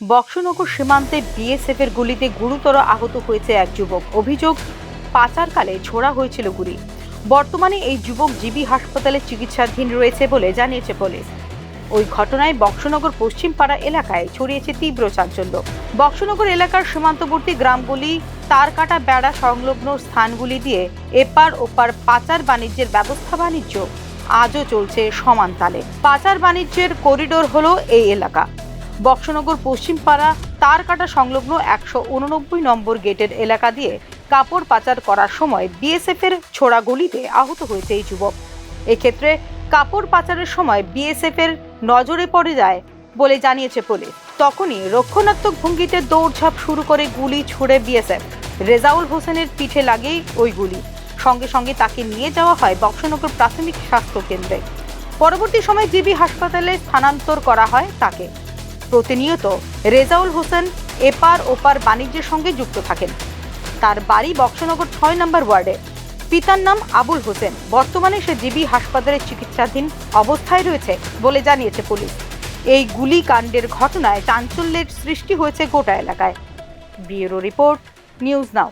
বক্সনগর সীমান্তে বিএসএফ এর গুলিতে গুরুতর আহত হয়েছে এক যুবক। অভিযোগ, পাচারকালে ছোড়া হয়েছিল গুলি। বর্তমানে এই যুবক জিবি হাসপাতালে চিকিৎসাধীন রয়েছে বলে জানিয়েছে পুলিশ। ওই ঘটনায় বক্সনগর পশ্চিমপাড়া এলাকায় ছড়িয়েছে তীব্র চাঞ্চল্য। বক্সনগর এলাকার সীমান্তবর্তী গ্রামগুলি তার কাটা বেড়া সংলগ্ন স্থানগুলি দিয়ে এপার ওপার পাচার বাণিজ্যের ব্যবস্থা বাণিজ্য। আজও চলছে সমান তালে। পাচার বাণিজ্যের করিডোর হলো এই এলাকা। বক্সনগর পশ্চিমপাড়া তার কাটা সংলগ্ন একশো উননব্বই নম্বর গেটের এলাকা দিয়ে কাপড় পাচার করার সময় বিএসএফ এর ছোড়া গুলিতে আহত হয়েছে এই যুবক। এক্ষেত্রে কাপড় পাচারের সময় বিএসএফ এর নজরে পড়ে যায় বলে জানিয়েছে পুলিশ। তখনই রক্ষণাত্মক ভঙ্গিতে দৌড়ঝাঁপ শুরু করে গুলি ছুড়ে বিএসএফ রেজাউল হোসেনের পিঠে লাগেই ওই গুলি। সঙ্গে সঙ্গে তাকে নিয়ে যাওয়া হয় বক্সনগর প্রাথমিক স্বাস্থ্য কেন্দ্রে। পরবর্তী সময় জিবি হাসপাতালে স্থানান্তর করা হয় তাকে। প্রতিনিয়ত রেজাউল হোসেন এপার ওপার বাণিজ্যের সঙ্গে যুক্ত থাকেন। তার বাড়ি বক্সনগর ছয় নম্বর ওয়ার্ডে। পিতার নাম আবুল হোসেন। বর্তমানে সে জিবি হাসপাতালে চিকিৎসাধীন অবস্থায় রয়েছে বলে জানিয়েছে পুলিশ। এই গুলিকাণ্ডের ঘটনায় চাঞ্চল্যের সৃষ্টি হয়েছে গোটা এলাকায়। Bureau report, news now.